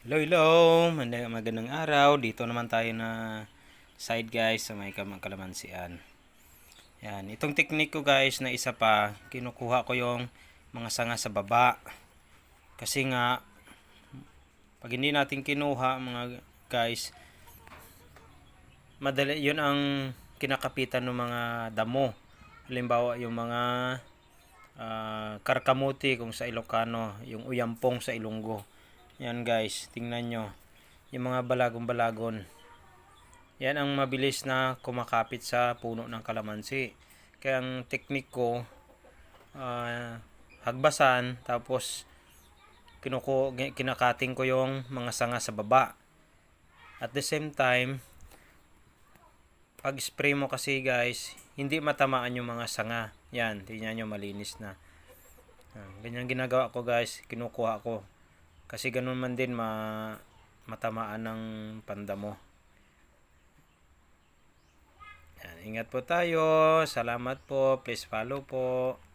Hello, hello. Magandang araw. Dito naman tayo na side guys sa may kalamansian. Yan. Itong technique ko guys na isa pa, kinukuha ko yung mga sanga sa baba. Kasi nga, pag hindi natin kinuha mga guys, madali, yun ang kinakapitan ng mga damo. Halimbawa, yung mga ah, karkamuti kung sa Ilocano, yung uyampong sa Ilonggo. Yan guys, tingnan nyo. Yung mga balagon-balagon. Yan ang mabilis na kumakapit sa puno ng kalamansi. Kaya ang teknik ko, ah, hagbasan, tapos kinuko, kinakating ko yung mga sanga sa baba. At the same time, pag spray mo kasi guys, hindi matamaan yung mga sanga. Yan, tingnan nyo malinis na. Ah, ganyan ginagawa ko guys, kinukuha ko. Kasi ganun man din ma matamaan ng pandamo. Yan, ingat po tayo. Salamat po. Please follow po.